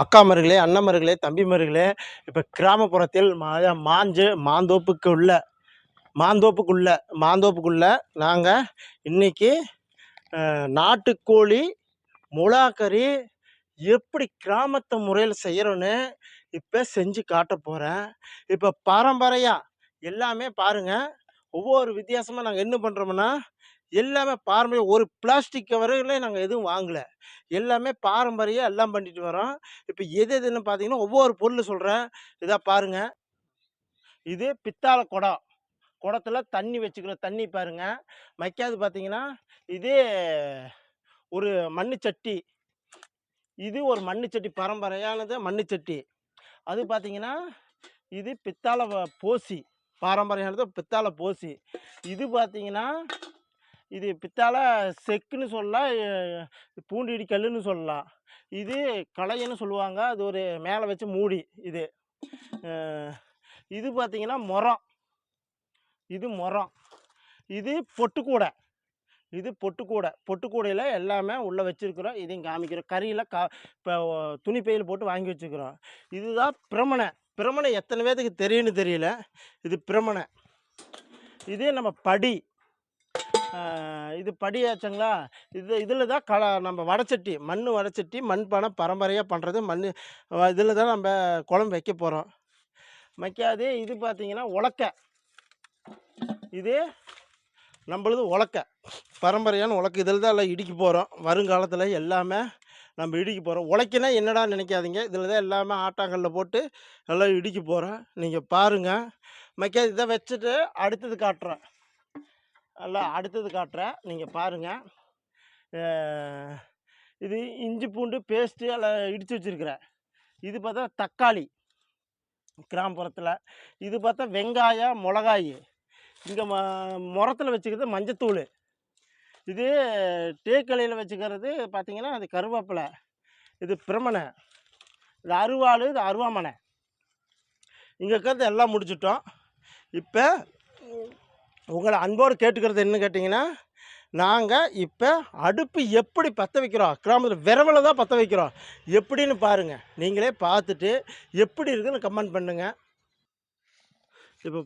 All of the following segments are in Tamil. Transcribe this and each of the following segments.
அக்காமார்களே அண்ணன்மார்களே தம்பிமார்களே இப்போ கிராமப்புறத்தில் மா மாஞ்சு மாந்தோப்புக்கு உள்ள மாந்தோப்புக்குள்ள மாந்தோப்புக்குள்ள நாங்கள் இன்னைக்கு நாட்டுக்கோழி முலாக்கறி எப்படி கிராமத்து முறையில் செய்கிறோன்னு இப்போ செஞ்சு காட்ட போகிறேன் இப்போ பாரம்பரியம் எல்லாமே பாருங்கள் ஒவ்வொரு வித்தியாசமாக நாங்கள் என்ன பண்ணுறோம்னா எல்லாமே பாரம்பரியம் ஒரு பிளாஸ்டிக் கவரில் நாங்கள் எதுவும் வாங்கலை. எல்லாமே பாரம்பரியம் எல்லாம் பண்ணிட்டு வரோம். இப்போ எது எதுன்னு பார்த்தீங்கன்னா ஒவ்வொரு பொருள் சொல்கிறேன் இதாக பாருங்கள் இது பித்தால குடம். குடத்தில் தண்ணி வச்சுக்கிற தண்ணி பாருங்க. மைக்காது பார்த்தீங்கன்னா இது ஒரு மண்ணு சட்டி. இது ஒரு மண்ணு சட்டி பரம்பரையானது மண்ணு சட்டி. அது பார்த்தீங்கன்னா இது பித்தாளை போசி. பாரம்பரியமானது பித்தாளை போசி. இது பார்த்தீங்கன்னா இது பித்தால செக்குன்னு சொல்லலாம் பூண்டிடி பூண்டு கல்லுன்னு சொல்லலாம். இது களையன்னு சொல்லுவாங்க. அது ஒரு மேலே வச்சு மூடி இது. இது பார்த்திங்கன்னா மரம். இது மரம். இது பொட்டுக்கூடை. இது பொட்டுக்கூடை. பொட்டுக்கூடையில் எல்லாமே உள்ளே வச்சுருக்குறோம். இதையும் காமிக்கிறோம். கறியில் கா இப்போ துணி பையில் போட்டு வாங்கி வச்சுக்கிறோம். இதுதான் பிரமணை. பிரமணை எத்தனை பேத்துக்கு தெரியும்னு தெரியல. இது பிரமணை. இது நம்ம படி. இது படியாச்சுங்களா? இது இதில் தான் கல நம்ம வடச்சட்டி மண் வடச்சட்டி மண்பானை பரம்பரையாக பண்ணுறது மண் இதில் தான் நம்ம குழம்பு வைக்க போகிறோம் வைக்காது இது பார்த்தீங்கன்னா உலக்க. இது நம்மளது உலக்க. பரம்பரையான உலக்க. இதில் தான் எல்லாம் இடிக்க போகிறோம் வருங்காலத்தில் எல்லாமே நம்ம இடிக்க போகிறோம் உழைக்கினா என்னடா நினைக்காதீங்க. இதில் தான் எல்லாமே ஆட்டாங்கல்ல போட்டு எல்லாம் இடிக்க போகிறோம் நீங்கள் பாருங்கள் மைக்காது இதை வச்சுட்டு அடுத்தது காட்டுறேன். எல்லாம் அடுத்தது காட்டுறேன். நீங்கள் பாருங்கள் இது இஞ்சி பூண்டு பேஸ்ட்டு எல்லாம் இடித்து வச்சுருக்கிறேன். இது பார்த்தா தக்காளி கிராமப்புறத்தில் இது பார்த்தா வெங்காயம் மிளகாய். இங்கே ம முரத்தில் வச்சுக்கிறது மஞ்சத்தூள். இது டேக்கலையில் வச்சுக்கிறது பார்த்திங்கன்னா அது கருவேப்பிலை. இது பிரமனை இது அருவாள் இது அருவாமனை. இங்கே இருக்கிறது எல்லாம் முடிச்சிட்டோம். இப்போ உங்களை அன்போடு கேட்டுக்கிறது என்ன கேட்டிங்கன்னா நாங்கள் இப்போ அடுப்பு எப்படி பற்ற வைக்கிறோம்? கிராமத்தில் விரவில் தான் பற்ற வைக்கிறோம். எப்படின்னு பாருங்கள் நீங்களே பார்த்துட்டு எப்படி இருக்குதுன்னு கமெண்ட் பண்ணுங்கள் இப்போ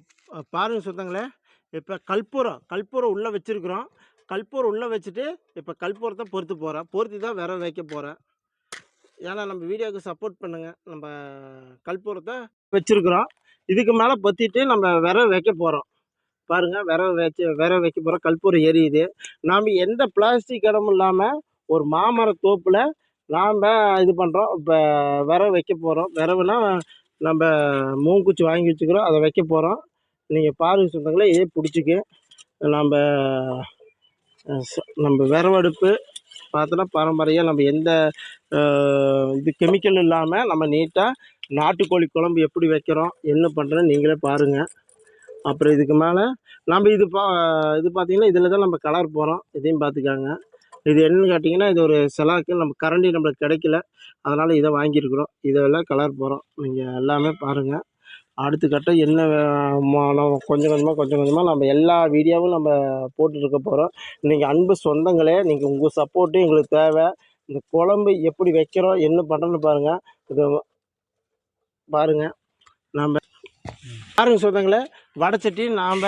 பாருங்கள் சொந்தங்களே. இப்போ கற்பூரம் கற்பூரம் உள்ளே வச்சுருக்குறோம். கற்பூரம் உள்ளே வச்சுட்டு இப்போ கற்பூரத்தை பொறுத்து போகிறேன் பொருத்தி தான் விரவ வைக்க போகிறேன் ஏன்னா நம்ம வீடியோவுக்கு சப்போர்ட் பண்ணுங்கள் நம்ம கற்பூரத்தை வச்சுருக்குறோம். இதுக்கு மேலே பற்றிட்டு நம்ம விரவ வைக்க போகிறோம் பாருங்கள் விரவ வச்சு விரவ வைக்க போகிறோம் கற்பூரம் எரியுது. நாம் எந்த பிளாஸ்டிக் இடமும் இல்லாமல் ஒரு மாமர தோப்பில் நாம் இது பண்ணுறோம் இப்போ விரவ வைக்க போகிறோம் விரவுனா நம்ம மூங்குச்சி வாங்கி வச்சுக்கிறோம். அதை வைக்க போகிறோம் நீங்கள் பார்வை சொந்தங்களே இதே பிடிச்சிக்கு. நம்ம நம்ம விரவடுப்பு பார்த்தோன்னா பாரம்பரியம் நம்ம எந்த இது கெமிக்கல் இல்லாமல் நம்ம நீட்டாக நாட்டுக்கோழி குழம்பு எப்படி வைக்கிறோம் என்ன பண்ணுறோன்னு நீங்களே பாருங்கள் அப்புறம் இதுக்கு மேலே நம்ம இது பா இது பார்த்தீங்கன்னா இதில் தான் நம்ம கலர் போகிறோம் இதையும் பார்த்துக்காங்க இது என்னன்னு கேட்டிங்கன்னா இது ஒரு செலாக்கு. நம்ம கரண்டி நம்மளுக்கு கிடைக்கல. அதனால் இதை வாங்கியிருக்கிறோம். இதெல்லாம் கலர் போகிறோம் நீங்கள் எல்லாமே பாருங்கள் அடுத்த கட்டம் என்ன நம்ம கொஞ்சம் கொஞ்சமாக கொஞ்சம் கொஞ்சமாக நம்ம எல்லா வீடியோவும் நம்ம போட்டுட்ருக்க போகிறோம் நீங்கள் அன்பு சொந்தங்களே நீங்கள் உங்கள் சப்போர்ட்டும் எங்களுக்கு தேவை. இந்த குழம்பு எப்படி வைக்கிறோம் என்ன பண்ணுறோன்னு பாருங்கள் இது பாருங்கள் நம்ம பாருங்கள் சொந்தங்களே வடைச்சட்டி நாம்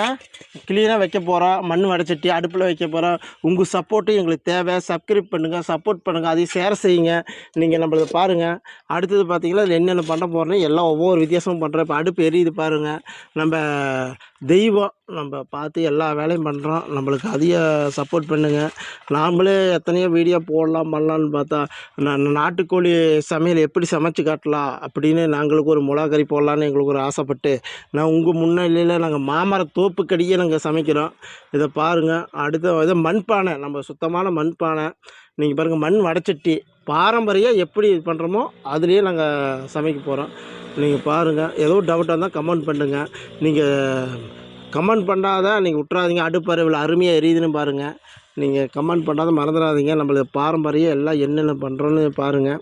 கிளீனாக வைக்க போகிறோம் மண் வடைச்சட்டி அடுப்பில் வைக்க போகிறோம் உங்கள் சப்போர்ட்டும் எங்களுக்கு தேவை. சப்ஸ்கிரைப் பண்ணுங்கள் சப்போர்ட் பண்ணுங்கள் அதையும் ஷேர் செய்யுங்க. நீங்கள் நம்மளது பாருங்கள் அடுத்தது பார்த்தீங்கன்னா இதில் என்னென்ன பண்ண போகிறோன்னு எல்லாம் ஒவ்வொரு வித்தியாசமும் பண்ணுறோம் இப்போ அடுப்பு எரியுது பாருங்கள் நம்ம தெய்வம். நம்ம பார்த்து எல்லா வேலையும் பண்ணுறோம் நம்மளுக்கு அதிக சப்போர்ட் பண்ணுங்கள் நாமளே எத்தனையோ வீடியோ போடலாம் பண்ணலான்னு பார்த்தா நான் நாட்டுக்கோழி சமையல் எப்படி சமைச்சு காட்டலாம் அப்படின்னு நாங்களுக்கு ஒரு மிளகா கறி போடலான்னு எங்களுக்கு ஒரு ஆசைப்பட்டு நான் உங்கள் முன்னிலையில் நாங்கள் மாமர தோப்புக்கடியே நாங்கள் சமைக்கிறோம். இதை பாருங்கள் அடுத்த இது மண்பானை. நம்ம சுத்தமான மண்பானை. நீங்கள் பாருங்கள் மண் வடைச்சட்டி. பாரம்பரியம் எப்படி இது பண்ணுறோமோ அதுலேயே நாங்கள் சமைக்க போகிறோம் நீங்கள் பாருங்கள் ஏதோ டவுட்டாக இருந்தால் கமெண்ட் பண்ணுங்கள் நீங்கள் கமெண்ட் பண்ணாத நீங்கள் விட்றாதீங்க அடுப்பறவில் அருமையாக எரியுதுன்னு பாருங்கள் நீங்கள் கமெண்ட் பண்ணாத மறந்துடாதீங்க. நம்மளுக்கு பாரம்பரியம் எல்லாம் என்னென்ன பண்ணுறோன்னு பாருங்கள்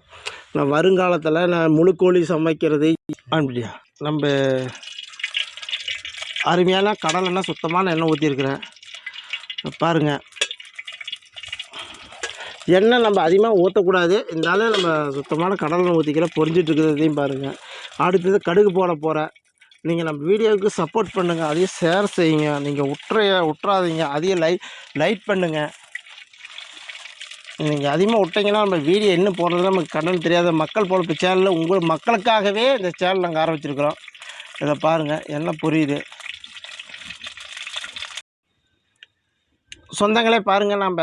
நான் வருங்காலத்தில் நான் முழு கோழி சமைக்கிறது. அப்படியா? நம்ம அருமையான கடல் எண்ணெய் சுத்தமான எண்ணெய் ஊற்றிருக்கிறேன் பாருங்கள் எண்ணெய் நம்ம அதிகமாக ஊற்றக்கூடாது இருந்தாலும் நம்ம சுத்தமான கடலை ஊற்றிக்கிற பொரிஞ்சிட்டு இருக்கிறதையும் பாருங்கள் அடுத்தது கடுகு போட போகிறேன் நீங்கள் நம்ம வீடியோவுக்கு சப்போர்ட் பண்ணுங்கள் அதையும் ஷேர் செய்யுங்க. நீங்கள் உற்றைய உற்றாதீங்க. அதையும் லை லைட் பண்ணுங்கள் நீங்கள் அதிகமாக விட்டீங்கன்னா நம்ம வீடியோ என்ன போடுறது நமக்கு கண்ணன் தெரியாத மக்கள் பொழப்பு சேனலில் உங்கள் மக்களுக்காகவே இந்த சேனல் நாங்கள் ஆரம்பிச்சிருக்கிறோம். இதை பாருங்கள் என்ன புரியுது? சொந்தங்களே பாருங்கள் நம்ம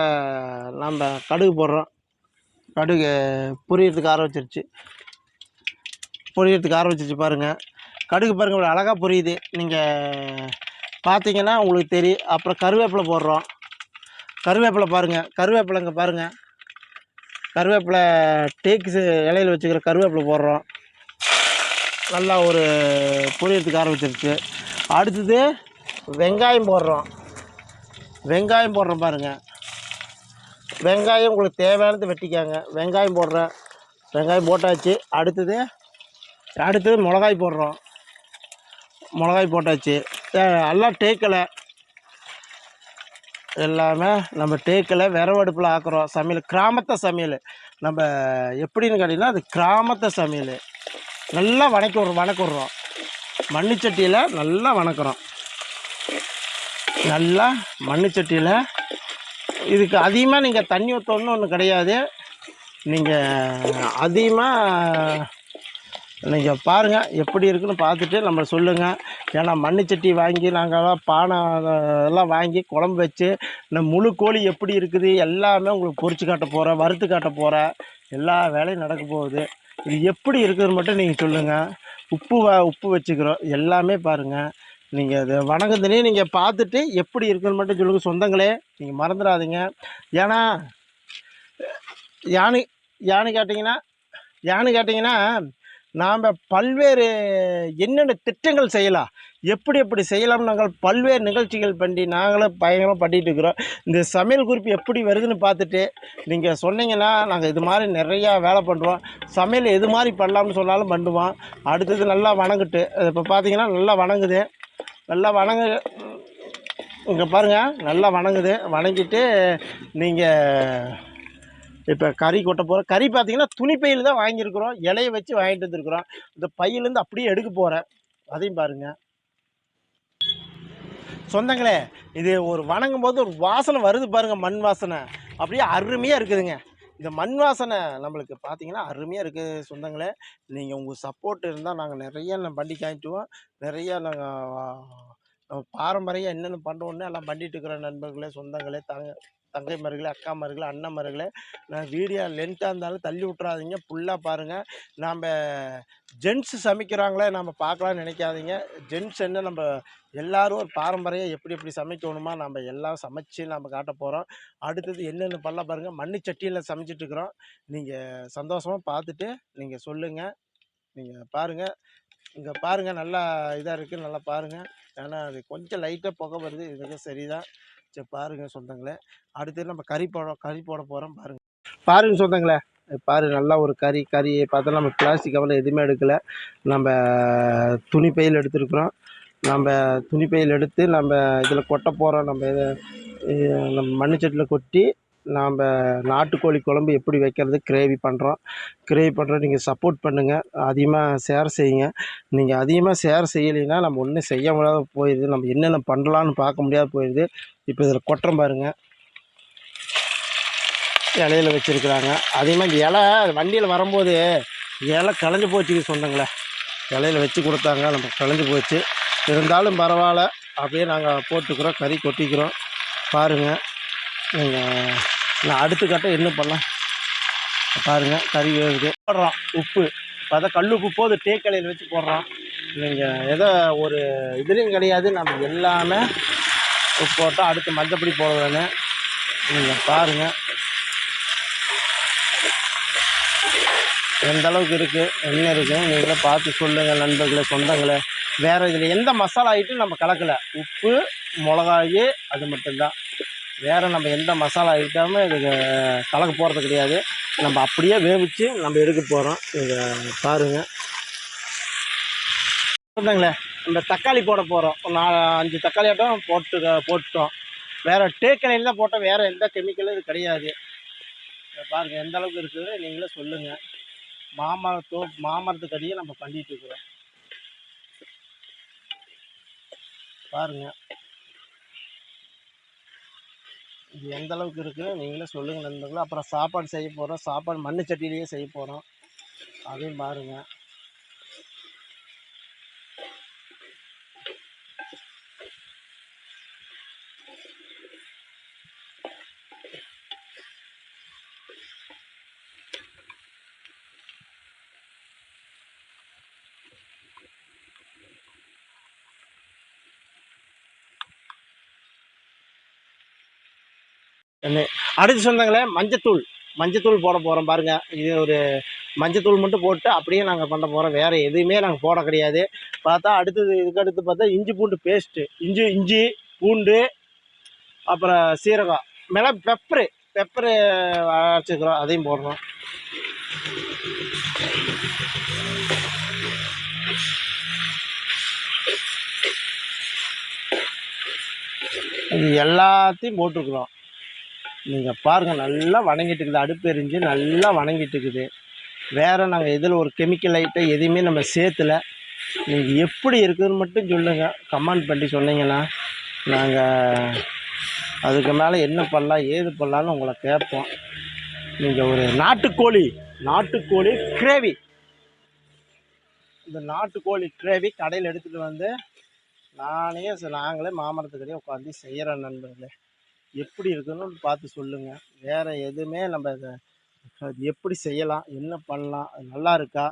நம்ம கடுகு போடுறோம். கடுகு புரியறதுக்கு ஆரம்பிச்சிருச்சு. புரியறதுக்கு ஆரம்பிச்சிருச்சு பாருங்கள் கடுகு பாருங்கள் இவ்வளோ அழகாக புரியுது. நீங்கள் பார்த்தீங்கன்னா உங்களுக்கு தெரியும் அப்புறம் கருவேப்பிலை போடுறோம். கருவேப்பிலை பாருங்கள் கருவேப்பிலை இங்கே பாருங்கள் கருவேப்பிலை டேக்கு இலையில வச்சுக்கிற கருவேப்பிலை போடுறோம். நல்லா ஒரு பொரியறதுக்கு ஆரம்பிச்சிருச்சு. அடுத்தது வெங்காயம் போடுறோம். வெங்காயம் போடுறோம் பாருங்கள் வெங்காயம் உங்களுக்கு தேவையானது வெட்டிக்காங்க. வெங்காயம் போடுறேன். வெங்காயம் போட்டாச்சு. அடுத்தது அடுத்தது மிளகாய் போடுறோம். மிளகாய் போட்டாச்சு. எல்லாம் டேக்கில் எல்லாமே நம்ம டேக்கில் விரவு அடுப்பில் ஆக்குறோம் சமையல் கிராமத்து சமையல். நம்ம எப்படின்னு கேட்டிங்கன்னா அது கிராமத்து சமையல். நல்லா வணக்கி விட்றோம் வணக்க விட்றோம். மண்ணுச்சட்டியில் நல்லா வணக்குறோம். நல்லா மண்ணுச்சட்டியில் இதுக்கு அதிகமாக நீங்கள் தண்ணி ஊற்றணும்னு ஒன்று கிடையாது. நீங்கள் அதிகமாக நீங்கள் பாருங்கள் எப்படி இருக்குன்னு பார்த்துட்டு நம்ம சொல்லுங்கள் ஏன்னா மண்ணுச்சட்டி வாங்கி நாங்கள்லாம் பானை எல்லாம் வாங்கி குழம்பு வச்சு இந்த முழு கோழி எப்படி இருக்குது எல்லாமே உங்களுக்கு பொறிச்சு காட்ட போகிறேன் வறுத்து காட்ட போகிறேன் எல்லா வேலையும் நடக்க போகுது. இது எப்படி இருக்குதுன்னு மட்டும் நீங்கள் சொல்லுங்கள் உப்பு வ உப்பு வச்சுக்கிறோம். எல்லாமே பாருங்கள் நீங்கள் அதை வணக்கத்தினையும் நீங்கள் பார்த்துட்டு எப்படி இருக்குதுன்னு மட்டும் சொல்லுங்கள் சொந்தங்களே. நீங்கள் மறந்துடாதீங்க. ஏன்னா யானை யானை கேட்டிங்கன்னா யானை கேட்டிங்கன்னா நாம் பல்வேறு என்னென்ன திட்டங்கள் செய்யலாம்? எப்படி எப்படி செய்யலாம் நாங்கள் பல்வேறு நிகழ்ச்சிகள் பண்ணி நாங்களும் பயங்கரமாக பண்ணிகிட்டு இருக்கிறோம். இந்த சமையல் குறிப்பு எப்படி வருதுன்னு பார்த்துட்டு நீங்கள் சொன்னீங்கன்னா நாங்கள் இது மாதிரி நிறையா வேலை பண்ணுறோம் சமையல் எது மாதிரி பண்ணலாம்னு சொன்னாலும் பண்ணுவோம். அடுத்தது நல்லா வணங்கிட்டு இப்போ பார்த்தீங்கன்னா நல்லா வணங்குது. நல்லா வணங்கு இங்கே பாருங்கள் நல்லா வணங்குது. வணங்கிட்டு நீங்கள் இப்போ கறி கொட்ட போகிறோம் கறி பார்த்தீங்கன்னா துணி பையில் தான் வாங்கியிருக்கிறோம். இலையை வச்சு வாங்கிட்டு வந்துருக்குறோம். இந்த பையிலேருந்து அப்படியே எடுக்க போகிறேன் அதையும் பாருங்கள் சொந்தங்களே இது ஒரு வணங்கும் போது ஒரு வாசனை வருது பாருங்கள் மண் வாசனை. அப்படியே அருமையாக இருக்குதுங்க. இந்த மண் வாசனை நம்மளுக்கு பார்த்தீங்கன்னா அருமையாக இருக்குது சொந்தங்களே. நீங்கள் உங்கள் சப்போர்ட் இருந்தால் நாங்கள் நிறைய நம்ம பண்ணி நிறையா நாங்கள் பாரம்பரியம் என்னென்ன பண்ணுறோன்னு எல்லாம் பண்ணிட்டு இருக்கிற நண்பர்களே சொந்தங்களே தாங்க. தங்கை மருகளே அக்கா மருகளே அண்ணன் மருகளே நான் வீடியோ லென்த்தாக இருந்தாலும் தள்ளி விட்றாதீங்க ஃபுல்லாக பாருங்கள் நாம் ஜென்ஸ் சமைக்கிறாங்களே நம்ம பார்க்கலாம்னு நினைக்காதீங்க. ஜென்ஸ் என்ன நம்ம எல்லாரும் ஒரு பாரம்பரியம் எப்படி எப்படி சமைக்கணுமா நம்ம எல்லாம் சமைச்சு நம்ம காட்ட போகிறோம் அடுத்தது என்னென்ன பண்ணலாம் பாருங்கள் மண்ணு சட்டியில் சமைச்சிட்டு இருக்கிறோம். நீங்கள் சந்தோஷமாக பார்த்துட்டு நீங்கள் சொல்லுங்கள் நீங்கள் பாருங்கள் இங்கே பாருங்கள் நல்லா இதாக இருக்குது நல்லா பாருங்கள் ஏன்னா அது கொஞ்சம் லைட்டாக புகை வருது. இதுக்கு சரிதான். சரி பாருங்கள் சொந்தங்களே அடுத்தது நம்ம கறி போட கறி போட போகிறோம் பாருங்கள் பாருங்கள் சொந்தங்களே பாரு நல்லா ஒரு கறி கறியை பார்த்தா நம்ம பிளாஸ்டிக் கவரில் எதுவுமே எடுக்கலை. நம்ம துணி பையில் எடுத்துருக்குறோம். நம்ம துணி பையில் எடுத்து நம்ம இதில் கொட்ட போகிறோம் நம்ம இதை நம்ம மண்ணுச்சட்டியில் கொட்டி நாம் நாட்டுக்கோழி குழம்பு எப்படி வைக்கிறது கிரேவி பண்ணுறோம் கிரேவி பண்ணுறோம் நீங்கள் சப்போர்ட் பண்ணுங்கள் அதிகமாக ஷேர் செய்யுங்க. நீங்கள் அதிகமாக ஷேர் செய்யலைன்னா நம்ம ஒன்றும் செய்ய முடியாத போயிடுது நம்ம என்னென்ன பண்ணலான்னு பார்க்க முடியாத போயிடுது இப்போ இதில் கொட்டுறோம் பாருங்க. இலையில வச்சுருக்குறாங்க. அதிகமாக இந்த இலை வண்டியில் வரும்போது இலை களைஞ்சு போச்சு சொந்தங்களே. இலையில வச்சு கொடுத்தாங்க நம்ம களைஞ்சு போச்சு. இருந்தாலும் பரவாயில்ல. அப்படியே நாங்கள் போட்டுக்கிறோம் கறி கொட்டிக்கிறோம். பாருங்கள் நீங்கள் நான் அடுத்த கட்டம் என்ன பண்ணலாம்? பாருங்கள் கறி வேகுது. போடுறோம் உப்பு. பார்த்தா கல் உப்பு போது தேக்கலையில் வச்சு போடுறோம். நீங்கள் ஏதோ ஒரு இதுலேயும் கிடையாது. நம்ம எல்லாமே உப்பு போட்டால் அடுத்து மஞ்சப்பொடி போட நீங்கள் பாருங்கள் எந்த அளவுக்கு இருக்குது என்ன இருக்குது நீங்களே பார்த்து சொல்லுங்கள் நண்பர்களே சொந்தங்களே. வேறு இதில் எந்த மசாலா ஐட்டும் நம்ம கலக்கலை? உப்பு மிளகாயி அது மட்டும்தான். வேறு நம்ம எந்த மசாலா ஐட்டமும் இதுக்கு கலக்க போகிறது கிடையாது. நம்ம அப்படியே வேவிச்சு நம்ம எடுக்க போகிறோம் இதை பாருங்கள் சொந்தங்களே இந்த தக்காளி போட போகிறோம் ஒரு நாலு அஞ்சு தக்காளி ஆட்டம் போட்டு போட்டுட்டோம். வேறு டேக்கனையில் தான் போட்டோம் வேறு எந்த கெமிக்கலும் இது கிடையாது. பாருங்கள் எந்த அளவுக்கு இருக்குது நீங்களே சொல்லுங்க. மாமரத்தோ மாமரத்துக்கடியே நம்ம பண்ணிட்டு இருக்கிறோம். பாருங்கள் இது எந்த அளவுக்கு இருக்குன்னு நீங்களே சொல்லுங்கள் நண்பர்களே. அப்புறம் சாப்பாடு செய்ய போகிறோம் சாப்பாடு மண்ணு சட்டியிலேயே செய்ய போகிறோம் அதையும் பாருங்கள் அடுத்து சொந்தங்களே மஞ்சத்தூள். மஞ்சத்தூள் போட போகிறோம் பாருங்கள் இது ஒரு மஞ்சத்தூள் மட்டும் போட்டு அப்படியே நாங்கள் பண்ண போகிறோம் வேறு எதுவுமே நாங்கள் போட கிடையாது. பார்த்தா அடுத்தது இதுக்கு அடுத்து பார்த்தா இஞ்சி பூண்டு பேஸ்ட்டு இஞ்சி இஞ்சி பூண்டு அப்புறம் சீரகம். மிள பெப்பரு பெப்பரு அரைச்சிக்கிறோம் அதையும் போடுறோம் இது எல்லாத்தையும் போட்டிருக்குறோம். நீங்கள் பாருங்கள் நல்லா வணங்கிட்டு இருக்குது. அடுப்பு எரிஞ்சு நல்லா வணங்கிட்டு இருக்குது. வேறு நாங்கள் இதில் ஒரு கெமிக்கல் ஐட்டம் எதையுமே நம்ம சேர்த்துல. நீங்கள் எப்படி இருக்குதுன்னு மட்டும் சொல்லுங்கள் கமெண்ட் பண்ணி சொன்னீங்கன்னா நாங்கள் அதுக்கு மேலே என்ன பண்ணலாம் ஏது பண்ணலான்னு உங்களை கேட்போம். நீங்கள் ஒரு நாட்டுக்கோழி நாட்டுக்கோழி கிரேவி. இந்த நாட்டுக்கோழி கிரேவி கடையில் எடுத்துகிட்டு வந்து நானே நாங்களே மாமரத்துக்கடியே உட்காந்து செய்கிறேன் நண்பர்களே. எப்படி இருக்குன்னு பார்த்து சொல்லுங்கள் வேறு எதுவுமே நம்ம இதை எப்படி செய்யலாம் என்ன பண்ணலாம் அது நல்லா இருக்கா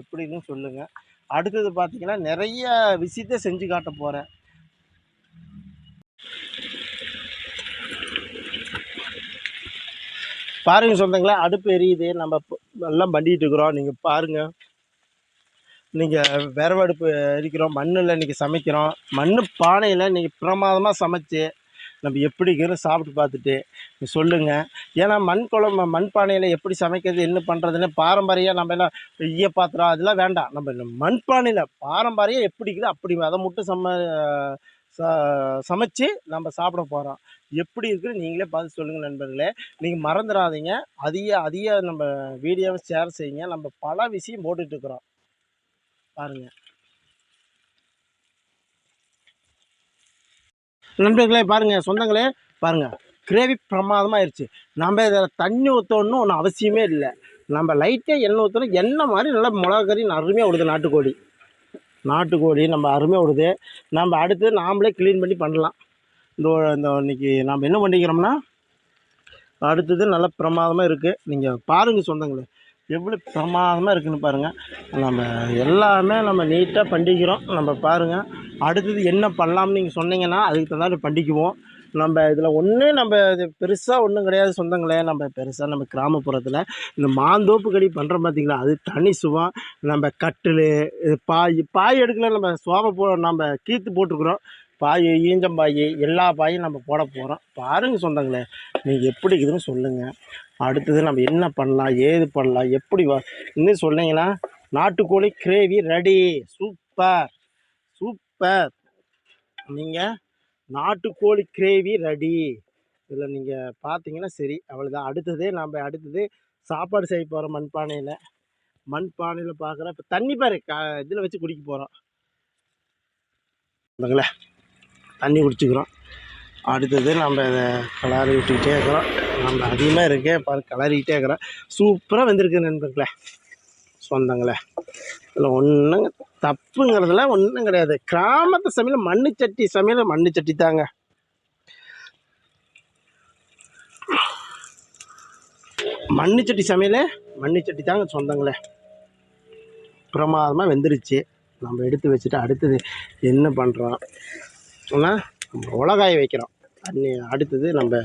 எப்படின்னு சொல்லுங்கள் அடுத்தது பார்த்திங்கன்னா நிறைய விஷயத்தை செஞ்சு காட்ட போகிறேன் பாருங்க சொந்தங்களா அடுப்பு எரியுது. நம்ம எல்லாம் பண்ணிட்டு இருக்கிறோம். நீங்கள் பாருங்கள் நீங்கள் விரவு அடுப்பு எரிக்கிறோம் மண்ணில் இன்றைக்கி சமைக்கிறோம். மண் பானையில் இன்றைக்கி பிரமாதமாக சமைச்சு நம்ம எப்படி இருக்குன்னு சாப்பிட்டு பார்த்துட்டு சொல்லுங்கள் ஏன்னா மண் குழம்பு மண் பானையில் எப்படி சமைக்கிறது என்ன பண்ணுறதுன்னு பாரம்பரியம் நம்ம எல்லாம் ஈய பாத்திரம் அதெல்லாம் வேண்டாம். நம்ம மண்பானையில் மண் பானையில் பாரம்பரியம் எப்படி இருக்குது அப்படி அதை மட்டும் சம ச- சமைச்சு நம்ம சாப்பிட போகிறோம் எப்படி இருக்குன்னு நீங்களே பார்த்து சொல்லுங்கள் நண்பர்களே. நீங்கள் மறந்துடாதீங்க. அதிக அதிக நம்ம வீடியோவை ஷேர் செய்யுங்க. நம்ம பல விஷயம் போட்டுட்ருக்குறோம் இருக்கிறோம். நண்பர்களே பாருங்கள் சொந்தங்களே பாருங்கள் கிரேவி பிரமாதமாக ஆயிடுச்சு நம்ம இதில் தண்ணி ஊற்றணும்னு ஒன்றும் அவசியமே இல்லை. நம்ம லைட்டாக எண்ணெய் ஊற்றணும் எண்ணெய் மாதிரி நல்லா மிளகா கறி அருமையாக விடுது நாட்டுக்கோழி. நாட்டுக்கோழி நம்ம அருமையாக விடுது நம்ம அடுத்து நாமளே க்ளீன் பண்ணி பண்ணலாம். இந்த இந்த இன்னைக்கு நம்ம என்ன பண்ணிக்கிறோம்னா அடுத்தது நல்லா பிரமாதமாக இருக்குது நீங்கள் பாருங்கள் சொந்தங்களே. எவ்வளோ பிரமாதமாக இருக்குதுன்னு பாருங்கள் நம்ம எல்லாமே நம்ம நீட்டாக பண்ணிக்கிறோம் நம்ம பாருங்கள் அடுத்தது என்ன பண்ணலாம்னு நீங்கள் சொன்னீங்கன்னா அதுக்கு தகுந்தாலும் பண்ணிக்குவோம் நம்ம இதில் ஒன்று நம்ம இது பெருசாக ஒன்றும் கிடையாது சொந்தங்களே. நம்ம பெருசாக நம்ம கிராமப்புறத்தில் இந்த மாந்தோப்பு கடி பண்ணுறோம் பார்த்திங்களா அது தனி சுவம் நம்ம கட்டில் பாய் பாய் எடுக்கல நம்ம சோபை போ நம்ம கீத்து போட்டிருக்குறோம். பாய் ஈஞ்சம்பாய் எல்லா பாயும் நம்ம போட போகிறோம் பாருங்கள் சொந்தங்களே நீங்கள் எப்படி இருக்குதுன்னு சொல்லுங்கள் அடுத்தது நம்ம என்ன பண்ணலாம் ஏது பண்ணலாம் எப்படி வ இன்னும் சொன்னீங்கன்னா நாட்டுக்கோழி கிரேவி ரெடி சூப்பர். சூப்பர். நீங்கள் நாட்டுக்கோழி கிரேவி ரெடி இதில் நீங்கள் பார்த்தீங்கன்னா சரி அவ்வளோதான் அடுத்தது நம்ம அடுத்தது சாப்பாடு செய்ய போகிறோம் மண்பானையில். மண்பானையில் பார்க்குற இப்போ தண்ணி பாரு க இதில் வச்சு குடிக்க போகிறோம் பாருங்களே தண்ணி குடிச்சுக்கிறோம். அடுத்தது நம்ம இதை கிளறி விட்டுக்கிட்டே இருக்கிறோம். நம்ம அதிகமாக இருக்கே பாரு கிளறிக்கிட்டே இருக்கிறோம். சூப்பராக வந்திருக்கு நண்பர்களே சொந்தங்களே. இதில் ஒன்றும் தப்புங்கிறதுல ஒன்றும் கிடையாது. கிராமத்து சமையல் மண்ணு சட்டி சமையல் மண்ணு சட்டி தாங்க. மண்ணு சட்டி சமையல் மண்ணு சட்டி தாங்க சொந்தங்களே. பிரமாதமாக வெந்துருச்சு. நம்ம எடுத்து வச்சுட்டு அடுத்தது என்ன பண்ணுறோம் ஒன்று உலகாய வைக்கிறோம். தண்ணி அடுத்தது நம்ம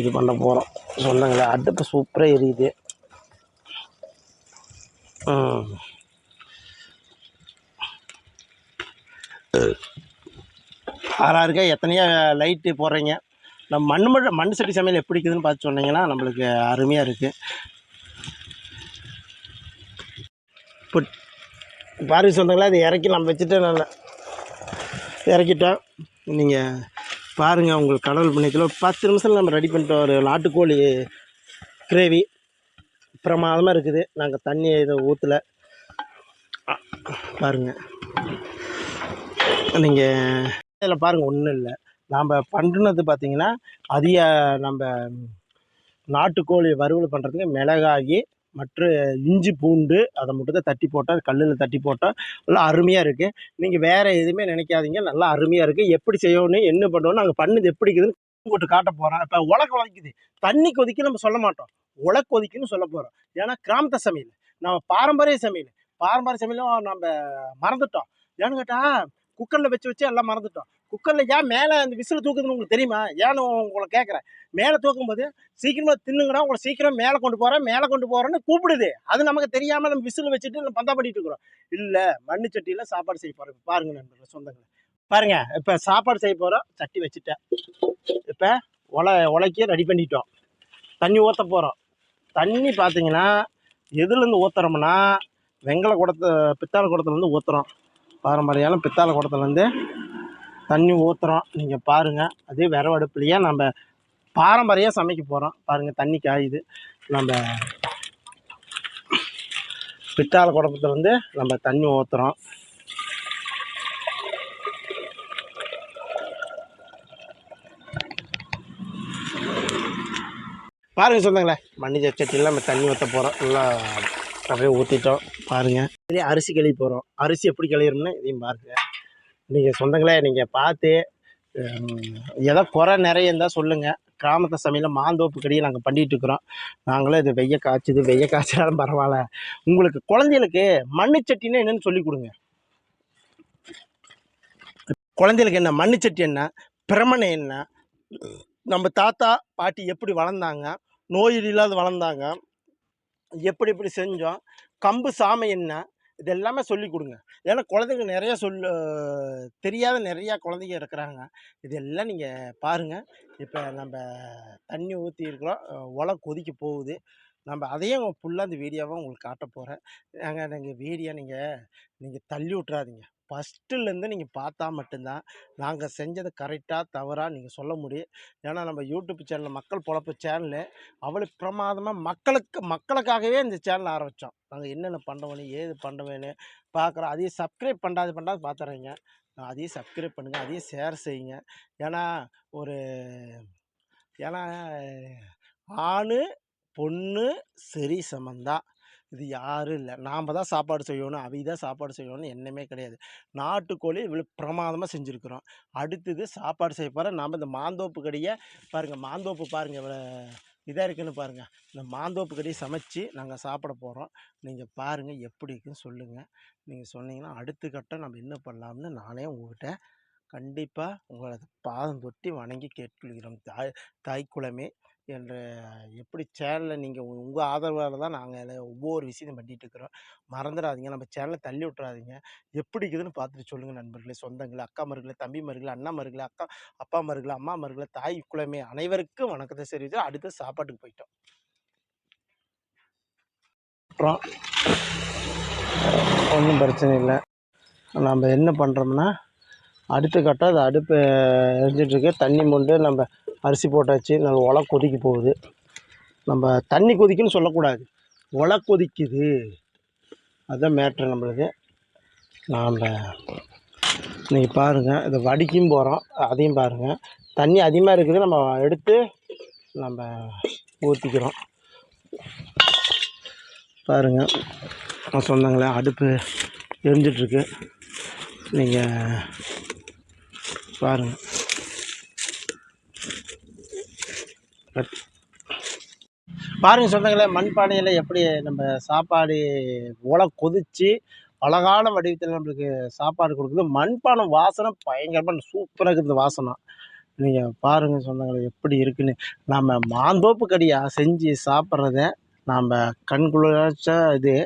இது பண்ண போகிறோம் சொன்னாங்களே அடுப்பு சூப்பராக எரியுது. ஆறாருக்கா எத்தனையோ லைட்டு போடுறீங்க. நம்ம மண் மண் மண் சட்டி சமையல் எப்படி இருக்குதுன்னு பார்த்து சொன்னீங்கன்னா நம்மளுக்கு அருமையாக இருக்குது இப்போ பாரு சொந்தங்களா இதை இறக்கி நம்ம வச்சுட்டு நான் இறக்கிட்டோம். நீங்கள் பாருங்கள் உங்களுக்கு கடவுள் பண்ணியத்தில் பத்து நிமிஷத்தில் நம்ம ரெடி பண்ணிட்டு ஒரு நாட்டுக்கோழி கிரேவி பிரமாதமாக இருக்குது. நாங்கள் தண்ணி இதை ஊற்றல பாருங்கள் நீங்கள் இதில் பாருங்கள் ஒன்றும் இல்லை. நாம் பண்ணுனது பார்த்தீங்கன்னா அதிக நம்ம நாட்டுக்கோழி வறுவல் பண்ணுறதுக்கு மிளகாயி மற்ற இஞ்சி பூண்டு அதை மட்டும் தான் தட்டி போட்டால் கல்லில் தட்டி போட்டால் நல்லா அருமையாக இருக்குது நீங்கள் வேறு எதுவுமே நினைக்காதீங்க. நல்லா அருமையாக இருக்குது எப்படி செய்யணும் என்ன பண்ணணும் நாங்கள் பண்ணது எப்படி இருக்குதுன்னு போட்டு காட்ட போகிறோம் இப்போ உலக கொதிக்குது தண்ணி கொதிக்க நம்ம சொல்ல மாட்டோம். உலக கொதிக்குன்னு சொல்ல போகிறோம் ஏன்னா கிராமத்து சமையல். நம்ம பாரம்பரிய சமையல். பாரம்பரிய சமையலும் நம்ம மறந்துட்டோம். ஏன்னு கேட்டால் குக்கரில் வச்சு வச்சு எல்லாம் மறந்துட்டோம். குக்கரில் ஏன் மேலே அந்த விசில் தூக்குதுன்னு உங்களுக்கு தெரியுமா? ஏன்னு உங்களை கேட்குறேன்? மேலே தூக்கும்போது சீக்கிரமாக தின்னுங்கடா உங்களை சீக்கிரம் மேலே கொண்டு போகிறேன் மேலே கொண்டு போகிறேன்னு கூப்பிடுது. அது நமக்கு தெரியாமல் நம்ம விசில் வச்சுட்டு நம்ம பந்தா பண்ணிட்டு இருக்கிறோம். இல்லை மண்ணு சட்டியில் சாப்பாடு செய்ய போகிறோம் பாருங்க நண்பர்கள் சொந்தங்களை. பாருங்க இப்போ சாப்பாடு செய்ய போகிறோம் சட்டி வச்சுட்டேன். இப்போ உலை உலைக்கி ரெடி பண்ணிட்டோம். தண்ணி ஊற்ற போகிறோம் தண்ணி பார்த்தீங்கன்னா எதுலேருந்து ஊற்றுறோம்னா வெங்கல குடத்தை பித்தாள குடத்துலேருந்து ஊற்றுறோம் பாரம்பரியான பித்தாளை குடத்துலேருந்து தண்ணி ஊற்றுறோம் நீங்கள் பாருங்கள் அதே விரவு அடுப்புலையே நம்ம பாரம்பரியாக சமைக்க போகிறோம் பாருங்கள் தண்ணி காயுது. நம்ம பிற்றால குடப்பத்தில் வந்து நம்ம தண்ணி ஊற்றுறோம் பாருங்கள் சொந்தங்களே மண்ணி சட்டியில் நம்ம தண்ணி ஊற்ற போகிறோம் நல்லா அப்படியே ஊற்றிட்டோம் பாருங்கள் இதுலேயே அரிசி கழுவி போகிறோம் அரிசி எப்படி கழுவிறோம்னு இதையும் பாருங்கள் நீங்கள் சொந்தங்களே நீங்கள் பார்த்து எதோ ஏதோ குறை நிறைய இருந்தால் சொல்லுங்கள் கிராமத்து சமையலில் மாந்தோப்பு கடியை நாங்கள் பண்ணிகிட்டு இருக்கிறோம். நாங்களும் இது வெய்ய காய்ச்சுது வெய்ய காய்ச்சினாலும் பரவாயில்ல. உங்களுக்கு குழந்தைகளுக்கு மண்ணு என்னென்னு சொல்லி கொடுங்க. குழந்தைகளுக்கு என்ன மண்ணுச்சட்டி என்ன பிரமணை என்ன நம்ம தாத்தா பாட்டி எப்படி வளர்ந்தாங்க நோயில் இல்லாத வளர்ந்தாங்க எப்படி எப்படி செஞ்சோம் கம்பு சாமை என்ன இது எல்லாமே சொல்லி கொடுங்க. ஏன்னா குழந்தைங்க நிறைய சொல் தெரியாத நிறையா குழந்தைங்க இருக்கிறாங்க. இதெல்லாம் நீங்கள் பாருங்கள் இப்போ நம்ம தண்ணி ஊற்றி இருக்கிறோம். உலை கொதிக்க போகுது. நம்ம அதையும் ஃபுல்லாக அந்த வீடியோவை உங்களுக்கு காட்ட போகிறேன் நாங்கள் நீங்கள் வீடியோ நீங்கள் நீங்கள் தள்ளி விட்றாதீங்க ஃபஸ்ட்டுலேருந்து நீங்கள் பார்த்தா மட்டும்தான் நாங்கள் செஞ்சது கரெக்டாக தவறாக நீங்கள் சொல்ல முடியும். ஏன்னா நம்ம யூடியூப் சேனல் மக்கள் பொழப்பு சேனலு அவ்வளோ பிரமாதமாக மக்களுக்கு மக்களுக்காகவே இந்த சேனல் ஆரம்பித்தோம் நாங்கள் என்னென்ன பண்ணுவோன்னு ஏது பண்ணுவேன்னு பார்க்குறோம். அதையும் சப்ஸ்கிரைப் பண்ணாது பண்ணாது பார்த்துறீங்க. அதையும் சப்ஸ்கிரைப் பண்ணுங்கள் அதையும் ஷேர் செய்யுங்க. ஏன்னா ஒரு ஏன்னா ஆண் பொண்ணு சரி சமந்தான் இது யாரும் இல்லை. நாம் தான் சாப்பாடு செய்யணும் அவி தான் சாப்பாடு செய்யணும்னு எண்ணமே கிடையாது. நாட்டுக்கோழி இவ்வளோ பிரமாதமாக செஞ்சுருக்குறோம். அடுத்தது சாப்பாடு செய்ய போகிற நாம் இந்த மாந்தோப்பு கடியை பாருங்கள் மாந்தோப்பு பாருங்கள் இவ்வளோ இதாக இருக்குன்னு பாருங்கள் இந்த மாந்தோப்பு கடியை சமைச்சு நாங்கள் சாப்பிட போகிறோம் நீங்கள் பாருங்கள் எப்படி இருக்குன்னு சொல்லுங்கள் நீங்கள் சொன்னீங்கன்னா அடுத்த கட்டம் நம்ம என்ன பண்ணலாம்னு நானே உங்கள்கிட்ட கண்டிப்பாக உங்களை பாதம் தொட்டி வணங்கி கேட்டுக்கொள்கிறோம் தாய் தாய்க்குளமே என்ற எப்படி சேனலில் நீங்கள் உங்கள் ஆதரவால் தான் நாங்கள் ஒவ்வொரு விஷயத்தையும் பண்ணிகிட்டு இருக்கிறோம். மறந்துடாதீங்க நம்ம சேனலை தள்ளி விட்றாதீங்க எப்படி இருக்குதுன்னு பார்த்துட்டு சொல்லுங்கள் நண்பர்களே. சொந்தங்களே அக்கா மருகளே தம்பி மருகளே அண்ணா மருகளே அக்கா அப்பா மருகளே அம்மா மருகளே தாய் குலமே அனைவருக்கும் வணக்கத்தை தெரிவித்து அடுத்த சாப்பாட்டுக்கு போயிட்டோம். அப்புறம் ஒன்றும் பிரச்சனை இல்லை. நம்ம என்ன பண்ணுறோம்னா அடுத்த கட்டம் அது அடுப்பு எரிஞ்சிட்ருக்கு தண்ணி மொண்டு நம்ம அரிசி போட்டாச்சு நல்ல ஒலை கொதிக்க போகுது. நம்ம தண்ணி கொதிக்குன்னு சொல்லக்கூடாது. ஒலை கொதிக்குது. அதுதான் மேட்ரு நம்மளுக்கு. நாம் நீங்கள் பாருங்கள் இதை வடிக்கும் போகிறோம் அதையும் பாருங்கள் தண்ணி அதிகமாக இருக்குது நம்ம எடுத்து நம்ம ஊற்றிக்கிறோம் பாருங்கள் நான் சொன்னாங்களே அடுப்பு எரிஞ்சிட்ருக்கு. நீங்கள் பாருங்கள் பாருங்க சொந்தங்களே மண்பானையில் எப்படி நம்ம சாப்பாடு உலை கொதித்து அழகான வடிவத்தில் நம்மளுக்கு சாப்பாடு கொடுக்குது. மண்பானை வாசனை பயங்கரமாக சூப்பராக இருக்குது வாசனை. நீங்கள் பாருங்கள் சொந்தங்களே எப்படி இருக்குன்னு. நம்ம மாந்தோப்பு கடியாக செஞ்சு சாப்பிட்றத நாம் கண்குளிர்ச்ச இது.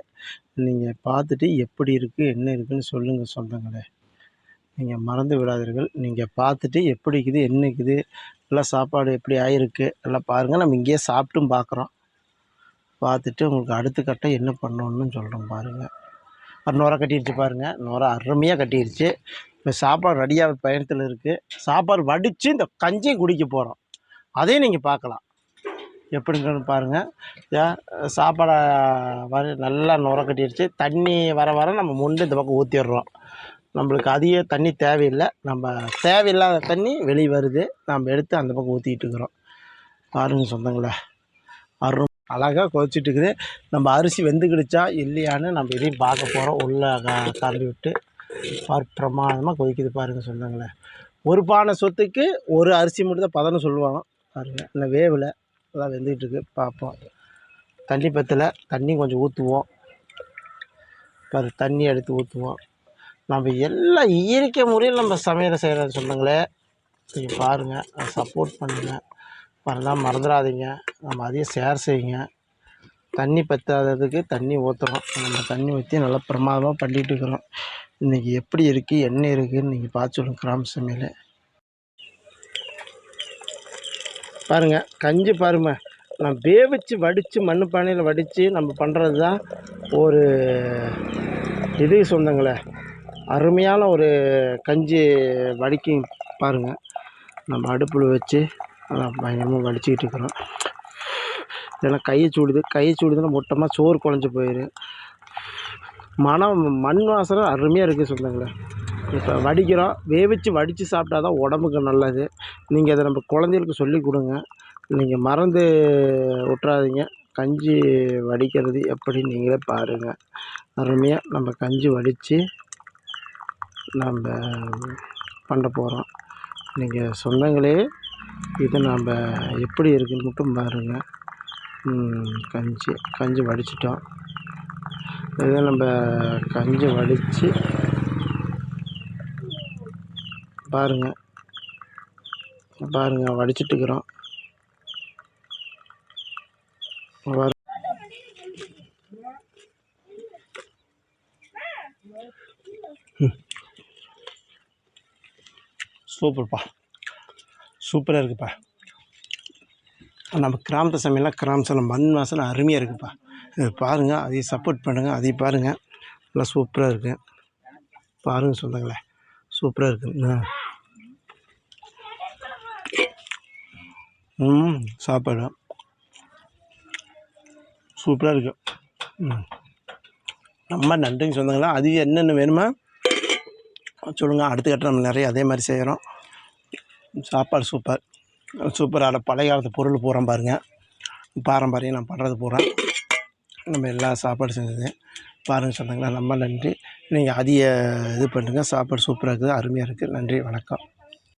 நீங்கள் பார்த்துட்டு எப்படி இருக்குது என்ன இருக்குதுன்னு சொல்லுங்கள் சொந்தங்களே. நீங்கள் மறந்து விடாதீர்கள். நீங்கள் பார்த்துட்டு எப்படி இருக்குது என்ன இருக்குது எல்லாம் சாப்பாடு எப்படி ஆகிருக்கு எல்லாம் பாருங்கள் நம்ம இங்கேயே சாப்பிட்டும் பார்க்குறோம். பார்த்துட்டு உங்களுக்கு அடுத்த கட்டம் என்ன பண்ணணும்னு சொல்கிறோம் பாருங்கள் அது நுரை கட்டிடுச்சு பாருங்கள் நுரை அருமையாக கட்டிடுச்சு இப்போ சாப்பாடு ரெடியாக பயணத்தில் இருக்குது சாப்பாடு வடித்து இந்த கஞ்சியும் குடிக்க போகிறோம் அதையும் நீங்கள் பார்க்கலாம். எப்படிங்கன்னு பாருங்கள் ஏன் சாப்பாடை வர நல்லா நுர கட்டிடுச்சு தண்ணி வர வர நம்ம முண்டு இந்த பக்கம் ஊற்றிடுறோம் நம்மளுக்கு அதிக தண்ணி தேவையில்லை. நம்ம தேவையில்லாத தண்ணி வெளியே வருது. நம்ம எடுத்து அந்த பக்கம் ஊற்றிக்கிட்டு இருக்கிறோம். பாருங்கள் சொந்தங்களே. அருண் அழகாக கொதிச்சிட்டு இருக்குது. நம்ம அரிசி வெந்துக்கிடுச்சா இல்லையான்னு நம்ம இதையும் பார்க்க போகிறோம் உள்ளே க- கரண்டி விட்டு பார் பிரமாதமாக கொதிக்குது பாருங்கள் சொந்தங்களே. ஒரு பானை சொத்துக்கு ஒரு அரிசி மட்டும் தான் பதம்னு சொல்லுவாங்க. பாருங்கள் இல்லை வேவில். அதான் வெந்துக்கிட்டு இருக்கு. பார்ப்போம். தண்ணி பத்தில். தண்ணி கொஞ்சம் ஊற்றுவோம் பாரு தண்ணி எடுத்து ஊற்றுவோம் நம்ம எல்லாம் இயற்கை முறையில் நம்ம சமையலை செய்கிறோம் சொந்தங்களே நீங்கள் பாருங்கள் சப்போர்ட் பண்ணுங்கள் மறந்தால் மறந்துடாதீங்க. நம்ம அதையும் ஷேர் செய்யுங்க. தண்ணி பற்றாததுக்கு தண்ணி ஊற்றுறோம் நம்ம தண்ணி ஊற்றி நல்லா பிரமாதமாக பண்ணிகிட்டு இருக்கிறோம் இன்றைக்கி எப்படி இருக்குது என்ன இருக்குதுன்னு நீங்கள் பார்த்து சொல்லுங்கள் கிராம சமையல். பாருங்கள் கஞ்சி பாருங்க. நான் வேவிச்சு வடித்து மண் பானையில் வடித்து நம்ம பண்ணுறது தான் ஒரு இது சொந்தங்களே அருமையான ஒரு கஞ்சி வடிக்கும் பாருங்கள் நம்ம அடுப்பில் வச்சு நல்லா பயங்கரமாக வடிச்சிக்கிட்டு இருக்கிறோம். ஏன்னா கையை சூடுது. கையை சூடுதுன்னா மொட்டமாக சோறு குழஞ்சி போயிடும் மனம் மண் வாசனை அருமையாக இருக்குது சொந்தங்களே இப்போ வடிக்கிறோம். வேவிச்சு வடித்து சாப்பிட்டா தான் உடம்புக்கு நல்லது. நீங்கள் அதை நம்ம குழந்தைகளுக்கு சொல்லி கொடுங்க. நீங்கள் மறந்து விட்றாதீங்க கஞ்சி வடிக்கிறது எப்படி நீங்களே பாருங்கள் அருமையாக நம்ம கஞ்சி வடித்து நாம் பண்ண போகிறோம் நீங்கள் சொந்தங்களே இது நாம் எப்படி இருக்குன்னு மட்டும் பாருங்கள் கஞ்சி கஞ்சி வடிச்சிட்டோம். இதை நம்ம கஞ்சி வடித்து பாருங்க. பாருங்க வடிச்சிட்டு இருக்கிறோம் பாரு- ம். சூப்பர்ப்பா. சூப்பராக இருக்குப்பா. நம்ம கிராமத்து சமையல்லாம் கிராம சமையல் மண் வாசனை அருமையாக இருக்குப்பா. இது பாருங்கள் அதையும் சப்போர்ட் பண்ணுங்கள் அதையும் பாருங்கள் நல்லா சூப்பராக இருக்குது பாருங்கள் சொந்தங்களே சூப்பராக இருக்குது ம் சாப்பாடு. சூப்பராக இருக்குது ம். ரொம்ப நன்றிங்க சொந்தங்களா. அது என்னென்ன வேணுமோ? சொல்லுங்கள் அடுத்த கட்டம் நம்ம நிறைய அதே மாதிரி செய்கிறோம் சாப்பாடு சூப்பர். சூப்பரான பழைய காலத்து பொருள் போகிறோம் பாருங்கள் பாரம்பரியம் நான் பண்ணுறது பூரா நம்ம எல்லா சாப்பாடு செஞ்சது. பாருங்கள் சொன்னாங்களா ரொம்ப நன்றி. நீங்கள் அதிக இது பண்ணுங்கள் சாப்பாடு சூப்பராக இருக்குது. அருமையாக இருக்குது. நன்றி. வணக்கம்.